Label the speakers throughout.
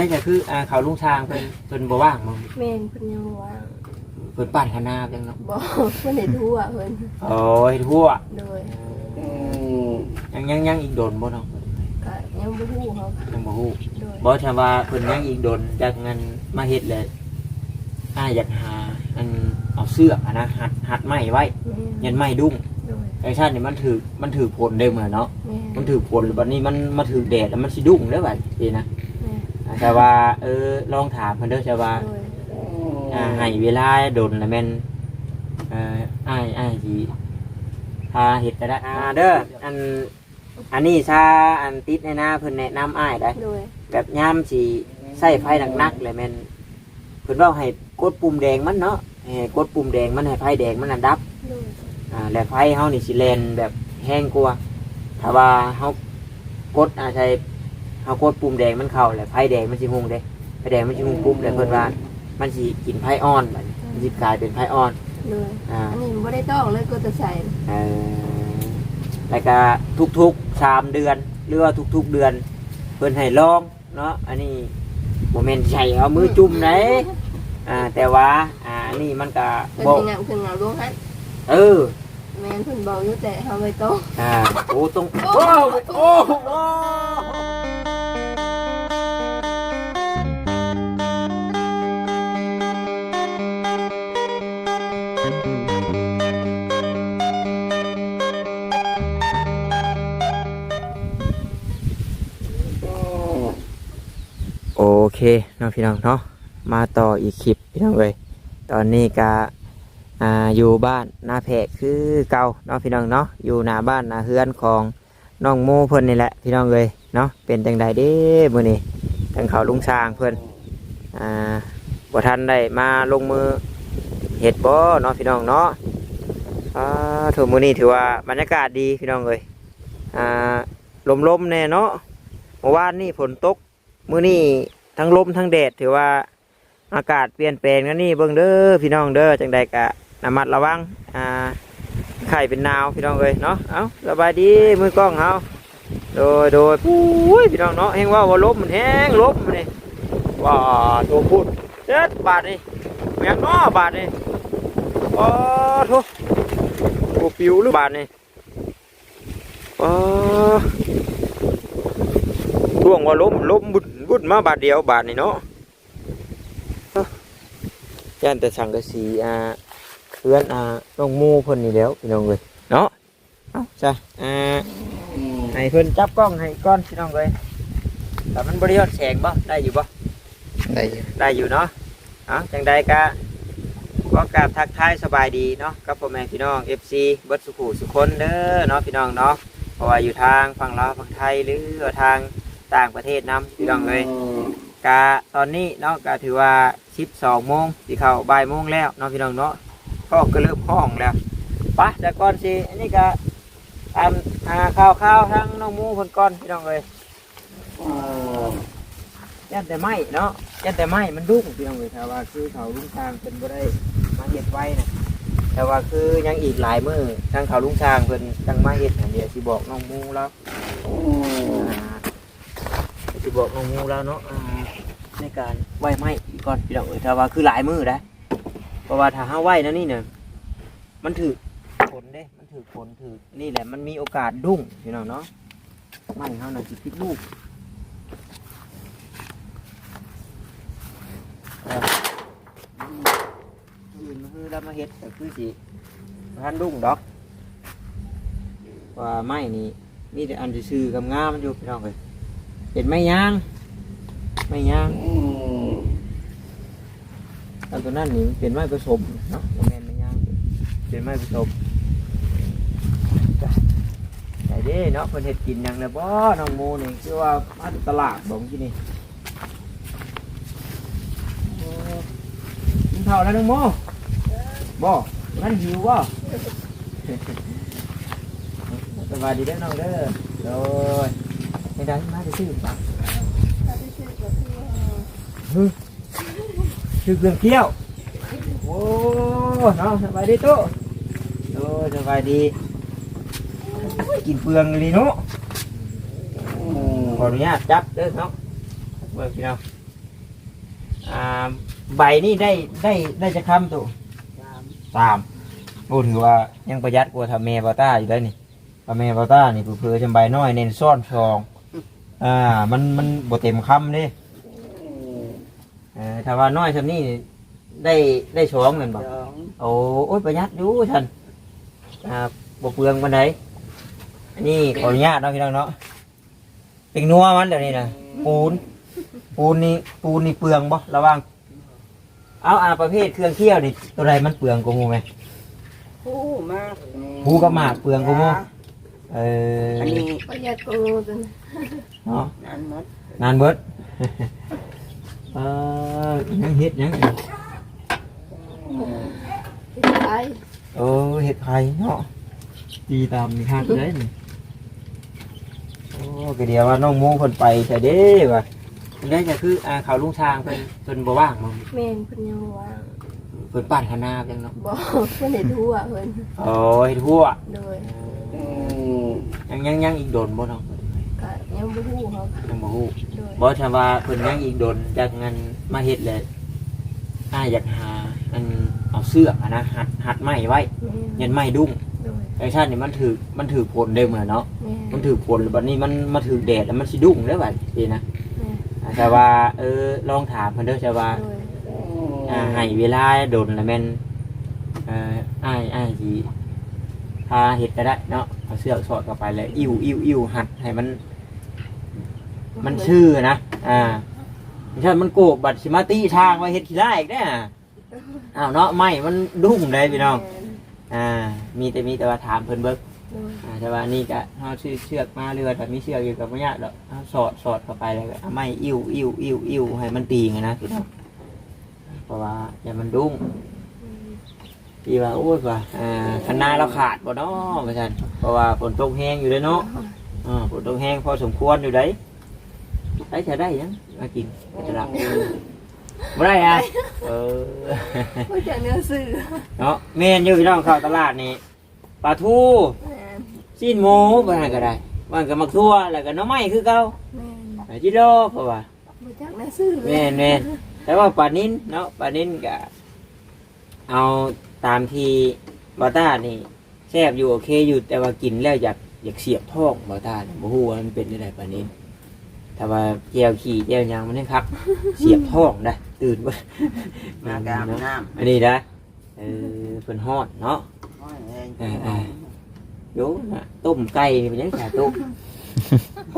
Speaker 1: ได้ก็คืออ่าเขาลุงช้างเพิ่นเพิ่นบ่ว่างมั้ง
Speaker 2: แม่นเพิ่นยังบ่ว่าง
Speaker 1: เพิ่นปั่นคณะจังเนาะ
Speaker 2: บ่เพิ่นได้ทั่วเพิ่น
Speaker 1: โอ้ยทั่ว
Speaker 2: โดย
Speaker 1: ยังยังยังอีกโดนบ่เนาะ
Speaker 2: ก็ยังบ่ฮู้ครับ
Speaker 1: ยังบ่ฮู้
Speaker 2: โดย
Speaker 1: บ่ถ้าว่าเพิ่นยังอีกโดนจากงั้นมาเฮ็ดเลยอ้ายอยากหาอันเอาเสื้ออะนะหัดหัดไม้ไว้
Speaker 2: แม่น
Speaker 1: ยันไม้ดุ้ง
Speaker 2: โดย
Speaker 1: ไอ้ชาตินี่มันถือมันถือผลได้เหมือนเนาะ
Speaker 2: แม่น
Speaker 1: มันถือผลแล้วบัดนี้มันมาถือแดดแล้วมันสิดุ้งได้บัดนี้นะ
Speaker 2: แม่น
Speaker 1: อ่าแต่ว่าเออลองถามเพิ่นเด้อแต่ว่า
Speaker 2: โดย
Speaker 1: อ่าให้เวลาโดนแล้วแม่นเอ่ออ้ายอ้ายสิพาเฮ็ดก็ได้อ่าเด้ออันอันนี้ชาอันติดในหน้าเพิ่นแนะนำอ้ายได้
Speaker 2: โดย
Speaker 1: แบบย่ามสิใส่ไฟหนักๆเลยแม่นเพิ่นเว่าให้กดปุ่มแดงมันเนาะให้กดปุ่มแดงมันให้ไฟแดงมันอันดับ
Speaker 2: โดย
Speaker 1: อ่าแล้วไฟเฮานี่สิแลนแบบแห้งกว่าถ้าว่าเฮากดอาใช้ เฮากดปุ่มแดงมันเข้าแล้วไฟแดงมันสิหุงเด้ไฟแดงมันสิหุงปุ๊บแล้วเพิ่นว่ามันสิกินไฟอ่อนบัดนี้มันสิกลายเป็นไฟอ่อน
Speaker 2: โดย
Speaker 1: อ่า
Speaker 2: อันนี้บ่ได้ต้องเลยก็จะใส่
Speaker 1: เอ่อแล้วก็ทุกๆสามเดือนหรือว่าทุกๆเดือน เพิ่นให้ลองเนาะอันนี้โมเมนต์ใช่เอามือจุ่มไหนอ่าแต่ว่าอ่าอันนี้มันก็
Speaker 2: เพิ่น
Speaker 1: บอก
Speaker 2: สิงามเพิ่นงามลวงฮั่น
Speaker 1: เออ
Speaker 2: แม่นเพิ่นบอกอยู่แต่เฮาไม่ต้อง
Speaker 1: อ่าโอ้ตรงโอ้โอ้โอ้ โอเคเนาะพี่น้องเนาะมาต่ออีกคลิปพี่น้องเลยตอนนี้ก็อ่าอยู่บ้านนาแพกคือเก่าเนาะพี่น้องเนาะอยู่หน้าบ้านหน้าเฮือนของน้องโมเพิ่นนี่แหละพี่น้องเลยเนาะเป็นจังใดเด้มื้อนี้ทางเขาลุงช้างเพิ่นอ่าบ่ทันได้มาลงมือเฮ็ดบ่เนาะพี่น้องเนาะอ่าถือมื้อนี้ถือว่าบรรยากาศดีพี่น้องเลยอ่าลมๆแน่เนาะเมื่อวานนี่ฝนตก มื้อนี้ทั้งลมทั้งแดดถือว่าอากาศเปลี่ยนแปลงนะนี่เบิ่งเด้อพี่น้องเด้อจังใดกะระมัดระวังอ่าไข่เป็นหนาวพี่น้องเอ้ยเนาะเอาสบายดีมือกล้องเฮาโดยโดยปุ้ยพี่น้องเนาะเฮงว่าว่าลมมันแห้งลมมันนี่ว่าตัวพูดเจ็ดบาทนี่แม่นเนาะบาทนี่โอ้ทุกตัวปิวหรือบาทนี่โอ้ วงว่าล้มล้มบุดบุดมาบาทเดียวบาทนี่เนาะเอ้อย่านแต่สังกะสีอ่าเพื่อนอ่าน้องหมูเพิ่นนี่แหล้วพี่น้องเลยเนาะเอ้าจ้ะอ่าให้เพิ่นจับกล้องให้ก้อนพี่น้องเลยแต่มันบริยอดแสงบ่ได้อยู่บ่
Speaker 3: ได้อยู่
Speaker 1: ได้อยู่เนาะเอ้าจังใดกะก็กราบทักทายสบายดีเนาะกับพ่อแม่พี่น้อง FC เบิดสุขุสุคนเด้อเนาะพี่น้องเนาะเพราะว่าอยู่ทางฝั่งลาวฝั่งไทยหรือว่าทาง ต่างประเทศนำพี่น้องเลยกะตอนนี้เนาะก็ถือว่าชิปสองโมงสิเข้าบ่ายโมงแล้วเนาะพี่น้องเนาะก็ก็เริ่มห้องแล้วไปะแต่ก่อนสิอันนี้ก็ตามอ่าข่าวข่าวๆทั้งน้องหมูคนก่อนพี่น้องเลยยันแต่ไม้เนาะยันแต่ไม้มันดุ้งพี่น้องเลยแต่ว่าคือเขาลุงช้างเป็นบ่ได้มาเห็ดไว้นะแต่ว่าคือยังอีกหลายมือทางเขาลุงช้างเพิ่นจังมาเห็ดอันเดียวสิบอกน้องหมูแล้วอ่า จะบอกน้องงูแล้วเนาะอ่าในการไหวไหมอีกก่อนพี่น้องเอ๋ยถ้าว่าคือหลายมือนะเพราะว่าถ้าห้าไหวนะนี่เนี่ยมันถือผลเด้มันถือผลถือนี่แหละมันมีโอกาสดุ้งพี่น้องเนาะไม่เขาน่ะจิตพิดลูกอื่นคือแล้วมาเฮ็ดแต่คือสิท่านดุ้งดอกว่าไม้นี่มีแต่อันซื่อๆกับงามมันอยู่พี่น้องเลย เห็นไหมยางไม่ยางอันตัวนั้นนี่มันเป็นไม้ผสมเนาะบ่แมนไม่ยางเป็นไม้ผสมจ้ะใส่เด้เนาะเพิ่นเฮ็ดกินหยังแล้วบ่น้องโมนี่คือว่ามาจากตลาดบ่เมื่อกี้นี่โอ้กินข้าวแล้วน้องโมบ่งั้นหิวบ่สวัสดีเด้อน้องเด้อโดย ไม่ได้มาจะซื้อปะชื่อเรื่องเที่ยว โอ้น้องสบายดีตุ๊โอ้สบายดี กินเปลืองเลยเนาะขออนุญาตจับเด้อเนาะเบิ่งพี่น้องอ่าใบนี่ได้ได้ได้จะคำตัว
Speaker 3: สาม
Speaker 1: สามโอ้ถือว่ายังประหยัดกว่าทำเมบาต้าอยู่ได้นี่ทำเมบาต้านี่เพื่อจำใบน้อยเน้นซ่อนชอง อ่า มันมันบ่เต็มคำเด้เออถ้าว่าน้อยชำนี่ได้ได้ช้องเงินบ่
Speaker 3: สอง
Speaker 1: โอ้โอ้ยประหยัดอยู่ท่านอ่าบ่เปลืองปานใดอันนี้ขออนุญาตเนาะพี่น้องเนาะเป็นนัวมันเดี๋ยวนี้นะปูน ปูนนี่ปูนนี่เปลืองบ่ระวัง เอาอ่าประเภทเครื่องเคี่ยวนี่ตัวใดมันเปลืองกว่าหมูไหม
Speaker 3: ผู้มาก
Speaker 1: ผู้กับหมากเปลืองกว่าหมู เออ
Speaker 3: อันนี้
Speaker 2: ประหยัดกูจน
Speaker 1: เนาะ
Speaker 3: นั่นหมด
Speaker 1: นานเบิด เออยังเฮ็ดยังอีก
Speaker 2: ที่ตาย
Speaker 1: เออเฮ็ดไข่เนาะตีตามนี่ฮักเลยนี่โอ้ก็เดียวว่าน้องโมเพิ่นไปใช่เด้ว่ะอันนี้จะคืออ่าเขาลุงช้างเพิ่นเพิ่นบ่ว่างมั้ง
Speaker 2: แม่นเพิ่นยังบ่ว่าง
Speaker 1: เพิ่นปั่นคณะจังเนาะ
Speaker 2: บ่เพิ่นได้ทั่วเพิ่น
Speaker 1: โอ้เฮ็ดทั่ว
Speaker 2: โดย
Speaker 3: อืม
Speaker 1: ยังยังยังอีกโดนบ่เนาะ
Speaker 2: ก็ยังบ่ฮู้เขา
Speaker 1: ยังบ่ฮู้
Speaker 2: โดย
Speaker 1: บ่ถ้าว่าเพิ่นยังอีกโดนจากงานมาเฮ็ดเลยอ้าอยากหาอันเอาเสื้อกอะนะหัดหัดไม้ไว้
Speaker 2: แม่น
Speaker 1: ยันไม้ดุ้ง
Speaker 2: โดย
Speaker 1: ไอ้ชาตินี่มันถือมันถือผลได้เหมือนเนาะ
Speaker 2: แม่
Speaker 1: มันถือผลแล้วบัดนี้มันมาถือแดดแล้วมันสิดุ้งได้อบัดนี้นะ
Speaker 2: แม่
Speaker 1: อ่าแต่ว่าเออลองถามเพิ่นเด้อแต่ว่า
Speaker 2: โดย
Speaker 1: อ่าให้เวลาโดนแล้วแม่นเอ่ออ้ายอ้ายสิพาเฮ็ดก็ได้เนาะ เอาเสื้อกสอดเข้าไปแล้วอิ่วอิ่วอิ่วหัดให้มัน มันชื่อนะอ่าไม่ใช่มันโกกบัตรสิมาตีทางไว้เฮ็ดขี้ได้อีกเด้ออ้าวเนาะไม่มันดุ้งเลยพี่น้องอ่า มีแต่มีแต่ว่าถามเพิ่นเบิก
Speaker 2: โดย
Speaker 1: อ่าแต่ว่านี่ก็เฮาซื้อเชือกมาเรือแต่มีเชือกอยู่กับบ่ยากดอกเฮาสอดสอดเข้าไปแล้วก็เอาไม้อิ่วอิ่วอิ่วอิ่วให้มันตีไงนะพี่น้องเพราะว่าอย่ามันดุ้ง พี่ว่าโอ้ยว่าอ่าคันนาเราขาดบ่เนาะว่าซั่นเพราะว่าฝนตกแห้งอยู่เด้อเนาะอ่าฝนตกแห้งพอสมควรอยู่ได้ได้จะได้ยังมากินก็จะรับไม่ได้อะเออ
Speaker 2: บ่จักเนื้อซื้อ
Speaker 1: เนาะเมนอยู่พี่น้องเข้าตลาดนี่ปลาทู
Speaker 2: แม่น
Speaker 1: ซีนหมูบ้านก็ได้บ้านก็มักทั่วแล้วก็หน้องไม้คือเก่า
Speaker 2: แม่น
Speaker 1: หาจิโลเพราะว่า
Speaker 2: บ่จักเนื้อซื้อ
Speaker 1: แม่นแม่นแต่ว่าปลานิ้นเนาะปลานิ้นก็เอา ตามที่บาต้านี่แซ่บอยู่โอเคอยู่แต่ว่ากินแล้วอยากอยากเสียบท้องบาต้าเนี่ยบ่ฮู้ว่ามันเป็นยังไงปลานิ้นแต่ว่าแก้วขี่แก้วหยังมันนี่ครับ เสียบท้องได้ตื่นบ่
Speaker 3: มากราบน้
Speaker 1: อันนี้นะเออเพิ่นฮอดเนาะำ
Speaker 3: ห้อยเอง
Speaker 1: เออเออโยนะต้มไก่นี่เป็นยังไงต้ม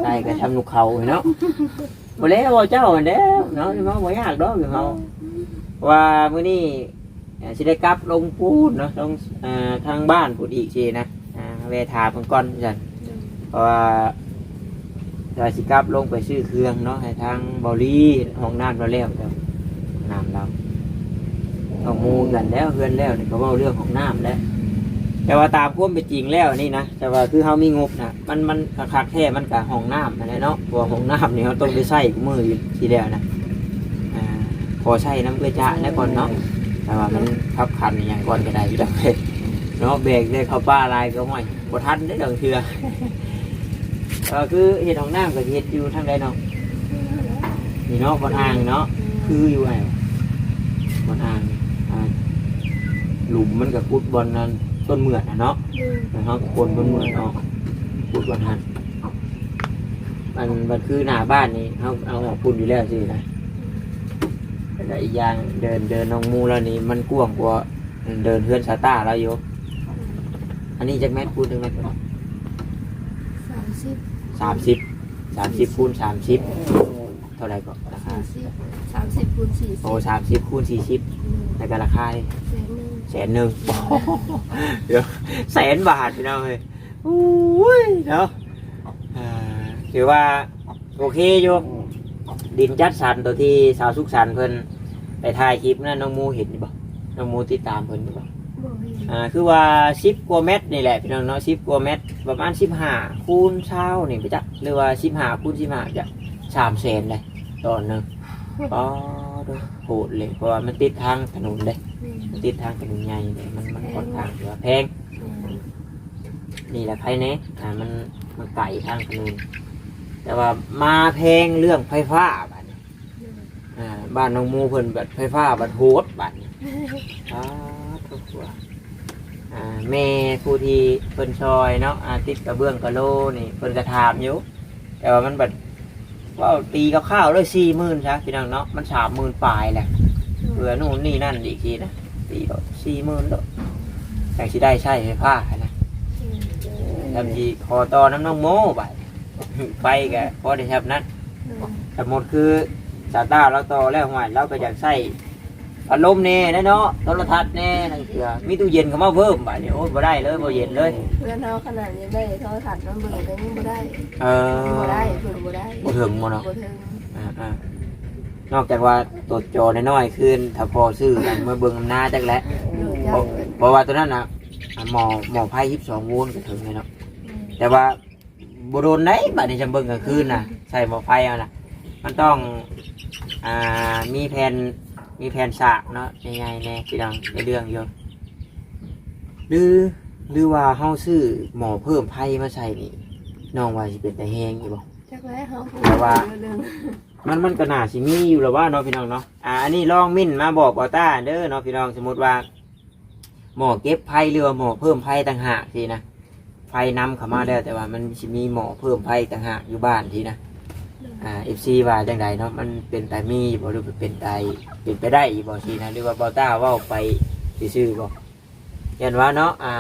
Speaker 1: ไก่ก็ทำนุกเขาเนาะบ่แล้วบ่เจ้าอันเด้อเนาะนี่มันบ่ยากดอกอยู่เฮาว่ามื้อนี้อ่า สิได้กลับลงพูดเนาะลงอ่าทางบ้านพูดอีกทีนะอ่าเวทาเพิ่นก่อนจันเพราะว่าจะสิกลับลงไปซื้อเครื่องเนาะให้ทางเบาลีห้องน้ำเราแล้วเดี๋ยวน้ำเราเอาหมูกันแล้วเฮือนแล้วนี่ก็เว้าเรื่องของน้ำแล้วแต่ว่าตามความเป็นจริงแล้วนี่นะแต่ว่าคือเขามีงบนะมันมันคักๆแท้มันกับห้องน้ำนั่นแหละเนาะเพราะว่าห้องน้ำนี่เขาต้องไปใส่มืออยู่ทีแล้วนะอ่าพอใช้น้ำเกลือจ้าแล้วก่อนเนาะ แต่ว่ามันขับขันอย่างก่อนก็ได้อยู่ดอกเด็เนาะเบรกได้เข้าป้าลายก็ห้อยบ่ทันได้ดอกเทือก็คือเห็ดห้องน้ำกับเห็ดอยู่ทางใดเนาะนี่เนาะบนอ่างเนาะคืออยู่ไอ้บนอ่างหลุมมันกับกุดบอลนั้นต้นเหมือดนะเนาะแล้วเขาก็คนบนเมืองออกพูดวันหันมันมันคือหน้าบ้านนี่เขาเอาออกพูดอยู่แล้วสินะ แต่อีกอย่างเดินเดินน้องมูแล้วนี่มันกว้างกว่าเดินเพื่อนซาต้าเราอยู่อันนี้จากแมทพูดถึงแมท
Speaker 2: สามสิบ
Speaker 1: สามสิบสามสิบคูณสามสิบเท่าไหร่ก็ราคา
Speaker 2: สี่สิบสามสิบคูณสี่สิบ
Speaker 1: โอ้สามสิบคูณสี่สิบแต่ก็ราคานี่
Speaker 2: แสนหนึ่ง
Speaker 1: แสนหนึ่งเดี๋ยวแสนบาทพี่น้องเลยอุ้ยเนาะอ่าถือว่า โอเคอยู่ดินจัดสรรตัวที่สาวสุขสันต์เพิ่น ไปถ่ายคลิปนั่นน้องมูเห็นบ่น้องมูติดตามเพิ่นบ่
Speaker 2: บ่เห็น
Speaker 1: อ่าคือว่าสิบกว่าเม็ดนี่แหละพี่น้องเนาะสิบกว่าเม็ดประมาณสิบห้าคูณเช้านี่ไปจักหรือว่าสิบห้าคูณสิบห้าจะสามแสนเลยตอนหนึงอ๋อดูโหดเลยเพราะว่ามันติดทางถนนเลยมันติดทางถนนใหญ่เลยมันมันค่อนข้างที่ว่าแพง นี่แหละภายในอ่ามันมันไก่ทางถนนแต่ว่ามาแพงเรื่องไฟฟ้า บัดนี้อ่าบ้านน้องหมูเพิ่นบัดไฟฟ้าบัดโหดบัดอ่าทุกตัวอ่าแม่ผู้ที่เพิ่นซอยเนาะอ่าติดกระเบื้องกระโลนี่เพิ่นก็ถามอยู่แต่ว่ามันบัดว่าตีกับข้าวเลยสี่หมื่นใช่พี่น้องเนาะมันสามหมื่นปลายแหละเผื่อนู่นนี่นั่นอีกทีนะตีก็สี่หมื่นแล้วแต่สิได้ใช่ไฟฟ้านะทำทีคอต่อน้ำน้องโมบัดไปกะพอได้ครับนั้นสมมติคือ ซาต้าเราต่อแล้วหวยเราก็อยากใส่พัดลมแน่นะเนาะโทรทัศน์แน่นั่นคือมีตู้เย็นเข้ามาเพิ่มบ่าเดี๋ยวโอ้ยบ่ได้เลยบ่เย็นเลย
Speaker 2: เพื่อนเขาขนาดนี้ได้โทรศัพท์น้ำเบิ่งแต่ยังบ่ได้
Speaker 1: เออ
Speaker 2: บ่ได้เบิ่งบ่ได้
Speaker 1: บ่ถึงบ่เนาะ
Speaker 2: บ่ถึง
Speaker 1: อ่าอ่านอกจากว่าตดจอน้อยๆขึ้นถ้าพอซื้อกันมาเบิ่งอำนาจจักแล้ว
Speaker 2: อยู่
Speaker 1: เพ
Speaker 2: ยา
Speaker 1: ราะ
Speaker 2: กเกิน
Speaker 1: เพราะว่าตัวนั้นน่ะอะหมอหมอไพ่22โวลต์ก็ถึงเลยเนาะแต่ว่าบ่โดนไหนบัดนี้จำเบิ่งกลางคืนน่ะใส่หมอไฟเอาน่ะ มันต้องอ่ามีแผ่นมีแผ่นสากเนาะใหญ่ๆแน่พี่น้องในเรื่องอยู่หรือหรือว่าเฮาซื้อหมอเพิ่มไพ่มาใส่นี่น้องว่าสิเป็นแต่แฮงอยู่บ่
Speaker 2: จักแล้วเขาพูด
Speaker 1: แต่ว่า
Speaker 2: เรื่อง
Speaker 1: มันมันก็น่าสิมีอยู่แล้วว่าเนาะพี่น้องเนาะอ่าอันนี้ลองมิ้นมาบอกบอต้าเด้อเนาะพี่น้องสมมติว่า หมอเก็บไพ่หรือว่าหมอเพิ่มไพ่ต่างหากทีนะไฟนํเข้ามาแล้วแต่ว่ามันสิมีหมอเพิ่มไพ่ต่างหากอยู่บ้านทีนะ อ่าเอฟซีว่าจังใดเนาะมันเป็นไปมีบ่หรือเป็นไปเป็นไปได้อีบ่ทีนะหรือว่าบอต้าเว่าไปซื่อๆบ่ยันว่าเนาะอ่า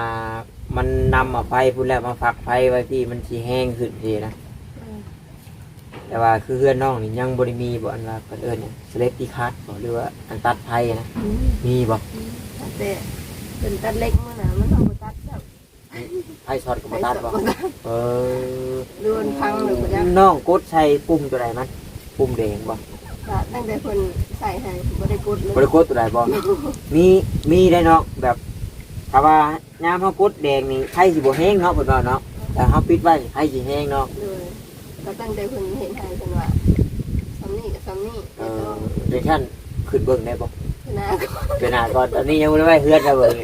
Speaker 1: มันนำมาไฟพุ่นแล้วมาฝักไฟไว้ที่มันสิแห้งขึ้นทีนะแต่ว่าคือเพื่อนน้องนี่ยังบริมีบ่อันว่าเพิ่นเอิ้นเนี่ยสเลปตี้คัทบ่หรือว่าอันตัดไพ่นะ
Speaker 2: อืม
Speaker 1: มีบ่
Speaker 2: แต่เป็นตัดเล็กมื่อน่ะมันต้องมาตัดเจ้า
Speaker 1: ไพ่ช็อตก็บ่ตัดบ่เออ
Speaker 2: เรือนพังหรือบ่จัก
Speaker 1: น้องกดใช้ปุ่มตัวใดมันปุ่มแดงบ่
Speaker 2: ก็ตั้งแต่เพิ่นใส่ให้บ่ได้กดเลย
Speaker 1: บ่ได้กดตัวใดบ่มีมีได้เนาะแบบถ้าว่ายามเฮากดแดงนี่ไพ่สิบ่แห้งเนาะเพิ่นว่าเนาะแต่เฮาปิดไว้ไพ่สิแห้งเนาะ
Speaker 2: เลยก็ตั้งแต่เพิ่นเห็นให้เพิ่นว่าซำนี้กับซำนี้
Speaker 1: เอ
Speaker 2: แต่
Speaker 1: อเดยวท่านขึ้นเบิ่งได้บ่
Speaker 2: ก็นะ
Speaker 1: เป็นหน้าก่อนตอนนี้ยังบ่ได้ไว้เฮือนแล้วเบิ่ง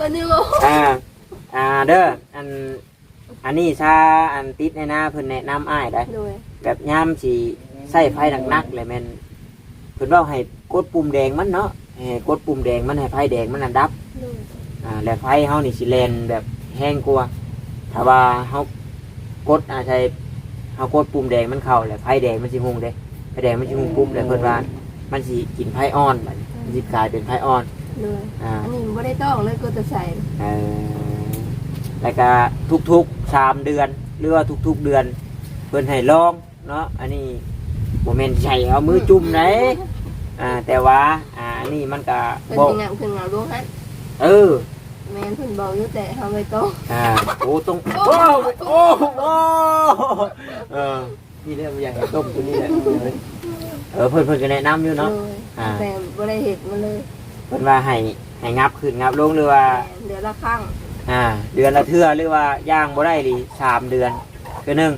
Speaker 2: วันนี้บ่
Speaker 1: อ่า อ่าเด้ออันอันนี้ชาอันติดในหน้าเพิ่นแนะนำอ้ายได้
Speaker 2: โดย
Speaker 1: แบบยามสิใส่ไฟหนักๆเลยแม่นเพิ่นเว้าให้กดปุ่มแดงมันเนาะให้กดปุ่มแดงมันให้ไฟแดงมันน่ะดับ
Speaker 2: โดย
Speaker 1: อ่าแล้วไฟเฮานี่สิแล่นแบบแห้งกว่าถ้าว่าเฮากดอ่าใช้เฮากดปุ่มแดงมันเข้าแล้วไฟแดงมันสิหุงเด้ไฟแดงมันสิหุงปุ๊บแล้วเพิ่นว่ามันสิกินไฟอ่อนบัดนี้มันสิกลายเป็นไฟอ่อน
Speaker 2: โดย
Speaker 1: อ่า
Speaker 2: อันนี้บ่ได้ต้องเลยก็จะใส่
Speaker 1: เอ่อ แล้วก็ทุกๆสามเดือน หรือว่าทุกๆเดือน เพิ่นให้ลองเนาะอันนี้โมเมนใช่เอามือจุ่มไหนอ่าแต่ว่าอ่าอันนี้มันก็
Speaker 2: เพิ่น
Speaker 1: บอก
Speaker 2: สิงามเพิ่นงามลงฮั่น
Speaker 1: เออ
Speaker 2: แม่นเพิ่นบอกอยู่แต่เฮาไม่ต้อง
Speaker 1: อ่าโอ้ตรงโอ้โอ้โอ้เออนี่เรื่องอยากให้ต้มตัวนี้แหละเออเพิ่นเพิ่นก็แนะนำอยู่เนาะ
Speaker 2: โดย
Speaker 1: อ่า
Speaker 2: แต่บ่ได้เฮ็ดมาเลย
Speaker 1: เพิ่นว่าให้ให้งับขึ้นงับลงหรือว่า
Speaker 2: เดือนละครั้ง
Speaker 1: อ่าเดือนละเทื่อหรือว่าย่างบ่ได้ดีสามเดือนคือหนึ่ง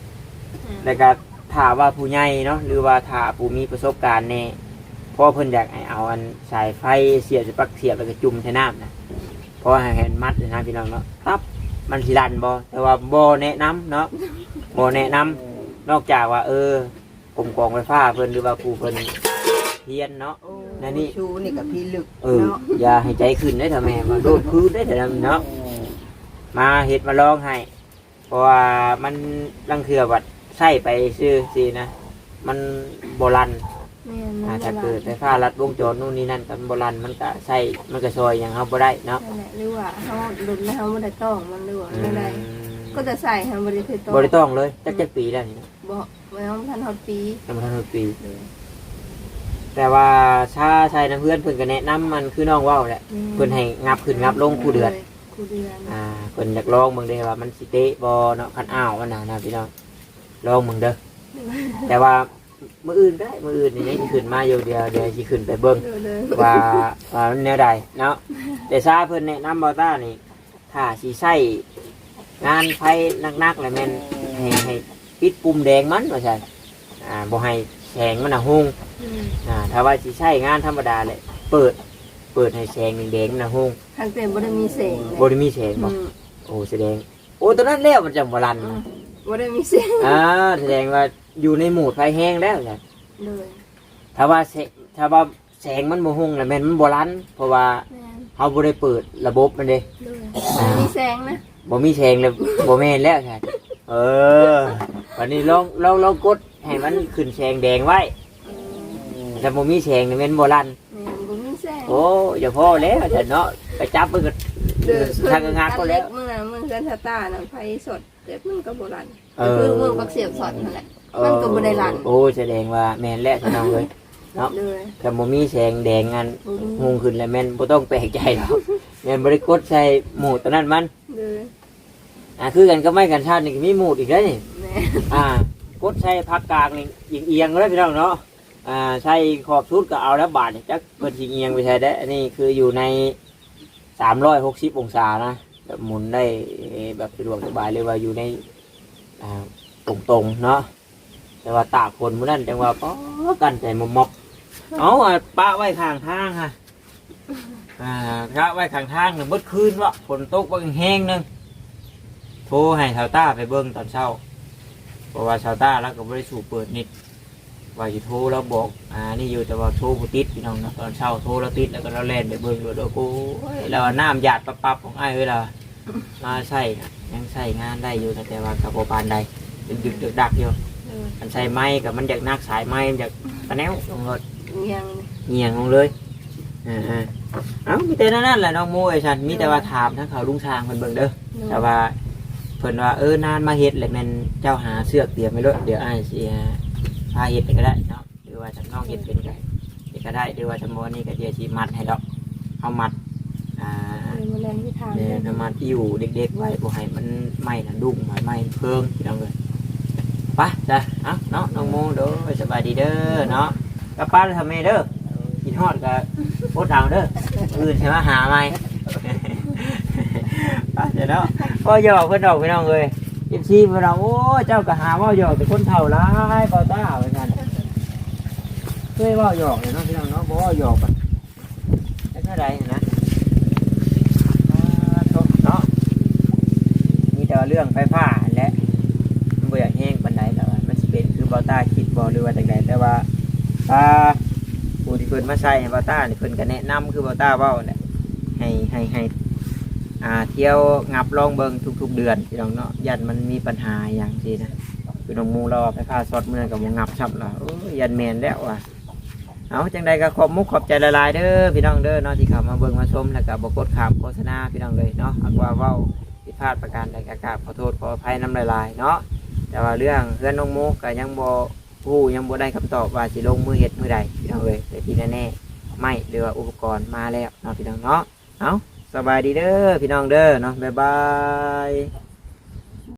Speaker 1: แล้วก็ถามว่าผู้ใหญ่เนาะหรือว่าถ้าผู้มีประสบการณ์แน่เพราะเพิ่นอยากให้เอาอันสายไฟเสียบจะปักเสียบแล้วก็จุ่มใส่น้ำนะเพราะว่าให้มันมัดเลยนะพี่น้องเนาะครับมันสิรันบ่แต่ว่าบ่แนะนำเนาะบ่แนะนำนอกจากว่า เออกรมกองไฟฟ้าเพิ่นหรือว่าผู้เพิ่นเฮียนเนาะนั่นนี่
Speaker 3: ชูนี่กับพี่ลึก
Speaker 1: เอออย่าให้ใจขึ้นได้อเถอะแม่มาโดดพื้นได้อเถอะเนาะ มาเห็ดมาลองให้เพราะว่ามันลังเถื่อบัดใส่ไปซื้อสินะ มันโบราณ
Speaker 2: แม่น
Speaker 1: อา
Speaker 2: นั่
Speaker 1: จ
Speaker 2: น
Speaker 1: จะ
Speaker 2: แหละ
Speaker 1: เกิดไฟฟ้ารัดวงจรนู่นนี่นั่นกันโบราณมันก็ใส่มันก็ซอยอย่างเขาบ่ได้เนาะ
Speaker 2: นั่นแหละหรือว่าเฮาดุนเฮาบ่ได้ต้องมันหรือว่า
Speaker 1: อื
Speaker 2: ไม่ได้
Speaker 1: ม
Speaker 2: ก็จะใส่เฮาบ่ได้เคยต้อง
Speaker 1: บ่ได้ต้องเลยจักจักปีแล้วนี่นะ
Speaker 2: บ่บ่ต้องทันฮอดปี
Speaker 1: ยังบ่ทันถึงปี
Speaker 2: เลย
Speaker 1: แต่ว่าชาชายน้ำเพื่อนเพิ่นก็แนะนำมันคือน้องเว้าแหละ เพิ่นให้งับขึ้นงับลงคู่เดือน
Speaker 2: คู่เดือน
Speaker 1: อ่าเพิ่นอยากลองเบิ่งเด้ว่ามันสิเตะบ่เนาะคันอ้าวมันน่ะนะพี่น้องลองเบิ่งเด้อแต่ว่ามื้ออื่นได้มื้ออื่นนี่ยังสิขึ้นมาอยู่เดียวเดี๋ยวสิขึ้นไปเบิ่ง
Speaker 2: เด้อเด้อ
Speaker 1: ว่าว่ามันแนวใดเนาะแต่ซาเพิ่นแนะนำบ่ต้านี่ถ้าสิใช้งานไฟนักๆแล้วแม่นให้ให้ปิดปุ่มแดงมันว่าซั่นอ่าบ่ให้แสงมันน่ะหุ่ง
Speaker 2: อืม
Speaker 1: อ่าถ้าว่าสิใช้งานธรรมดาเลยเปิดเปิดให้แสงแดงๆมันน่ะหุ่ง
Speaker 2: ทางเต็มบ่ได้มีเสียงเลย
Speaker 1: บ่ได้มีแสงบ่
Speaker 2: อืม
Speaker 1: โอ้แสดง โอ้ตอนนั้นแล้วมันจะบ่รัน
Speaker 2: อืมบ่ได้มีเสียง
Speaker 1: อ่าแสดงว่าอยู่ในโหมดไฟแห้งแล้วแหละ
Speaker 2: เลย
Speaker 1: ถ้าว่าแสแถ้าว่าแสงมันบ่หุ่งแล้วแม่นมันบ่รันเพราะว่า
Speaker 2: แม่น
Speaker 1: เฮาบ่ได้เปิดระบบมันเด้
Speaker 2: ด้วยมีแสงนะ
Speaker 1: บ่มีแสงเลยบ่แม่นแล้วค่ะเออวันนี้ลองลองลองกดให้มันขึ้นแสงแดงไว้ถ้าบ่มีแสงนี่แม่นบ่รัน
Speaker 2: แม่นบ่มีแสง
Speaker 1: โอ้อย่าพอแล้วแต่เนาะไปจับมันก็
Speaker 2: เดือด
Speaker 1: ทางงานก็แล้ว
Speaker 2: เมื่อเมื่อเฮือนสตาร์น่ะไฟสดเด็บมันก็บ่รัน
Speaker 1: เออ
Speaker 2: คือเมืองปักเสียบสดนั่นแหละมันก็บ่ได้รัน
Speaker 1: โอ้แสดงว่าแม่นแล้วพี่น้องเอ้ยเนาะ
Speaker 2: เลย
Speaker 1: ถ้าบ่มีแสงแดงอัน
Speaker 2: บ่มี
Speaker 1: งงขึ้นแล้วแม่นบ่ต้องแปลกใจหรอกแม่นบ่ได้กดใส่หมูตัวนั้นมัน
Speaker 2: เลย
Speaker 1: อ่าคือกันก็ไม่กันชาตินี่ก็มีหมูดอีกแล้วนี่
Speaker 2: แม่
Speaker 1: อ่ากดใช้พักกลางนี่เอียงๆเลยพี่น้องเนาะ อ่าใช้ขอบชุดก็เอาแล้วบาทนี่จักเพิ่นสิเอียงไปใช้ได้อันนี้คืออยู่ใน360อยหกสิบองศานะแบบหมุนได้แบบสะดวกสบายเลยว่าอยู่ในอ่าตรงๆเนาะแต่ว่าตากฝนมื้อนั้นจังว่าป๊อกันใจมมอกเอาอะปะไว้ข้างทางค่ะอ่าปะไว้ข้างทางหนึ่งเมื่อคืนวะฝนตกบางแห้งหนึงโทรให้ชาวต้าไปเบิ่งตอนเช้าเพราะว่าชาวต้าแล้วก็บริสูเปิดนิด ว่าจะโทรแล้วบอกอ่านี่อยู่แต่ว่าโทรบุติดพี่น้องเนาะตอนเช้าโทรแล้วติดแล้วก็เราแล่นไปเบิ่งดูดูกูเราน้ำหยาดปับปับของไอ้ายเวลามาใส่น่ะยังใส่งานได้อยู่นะแต่ว่ากับโบปานใดดึกดึกดึกดักอยู่
Speaker 2: เออ
Speaker 1: มันใส่ไม้กับมันอยากนักสายไม้มันอยากปะแนวลงรถ
Speaker 2: ยัง
Speaker 1: เงียงลงเลยอ่าอ่าเอ้ามีแต่นั่นนั่นแหละน้องโมไอ้ฉันมีแต่ว่าถามทั้งเขาลุงช้างเพิ่นเบิ่งเด้อแต่ว่าเพิ่นว่าเออนานมาเฮ็ดแล้วแม่นเจ้าหาเสือกเตรียมไว้เลยเดี๋ยวอ้ายสิ พาเฮ็ดไปก็ได้เนาะหรือว่าจำน้องเฮ็ดเป็นก็ได้เฮ็ดก็ได้หรือว่าจำบ่นี่ก็เดี๋ยวสิมัดให้ดอกเอามัดอ่า
Speaker 2: เลยมาแรงที่ทาง
Speaker 1: เดี๋ยวน้ำมันอิ่วเด็กๆไว้บ่ให้มันไหม้น่ะดุ้งไหม้ไหม้เพิ่งพี่น้องเอ้ยไปจ้ะเอ้าเนาะน้องโมเด้อสบายดีเด้อเนาะกลับป้านทำไมเด้อกินฮอดก็โพดเอาเด้ออื่นใช่ไหมหาใหม่ไปเดี๋ยวเนาะก็หยอกเพื่อนดอกพี่น้องเลยยิบซี เพื่อนเราโอ้เจ้าก็หาว่าหยอกแต่คนเท่าร้ายเบาต้าเหมือนกันเคยว่าหยอกเลยเนาะพี่น้องเนาะบอกว่าหยอกกันแต่ก็ได้นะอ่าโถ่เนาะมีแต่เรื่องไฟฟ้าและมันบ่อแห้งปันใดแต่ว่ามันสิเป็นคือเบาต้าคิดบอหรือว่าจังไดแต่ว่าอ่าผู้ที่เพิ่นมาใส่ให้เบาต้านี่เพิ่นก็แนะนำคือเบาต้าเว้าแหละให้ให้ให้ อ่าเที่ยวงับลองเบิงทุก ๆ เดือนพี่น้องเนาะยันมันมีปัญหาอย่างสินะคือน้องมูราไปพาซอดเมื่อกับมงับชับละโอ้ยยันแมนแล้วว่ะเอาจังใดก็ขอบมุกขอบใจละลายเด้อพี่น้องเด้อเนาะที่เข้ามาเบิ่งมาชมแล้วก็บกดขามโฆษณาพี่น้องเลยเนาะอักว่าเว้าผิดพลาดประการใดก็กราบขอโทษขออภัยน้ำลายๆเนาะแต่ว่าเรื่องเพื่อนน้องมูก็ยังบ่ผู้ยังบ่ได้คำตอบว่าสิลงมือเฮ็ดมือใดพี่น้องเลยแต่ที่แน่ๆไม่หรือว่าอุปกรณ์มาแล้วเนาะพี่น้องเนาะเอา สบายดีเด้อพี่น้องเด้อเนาะบ๊ายบาย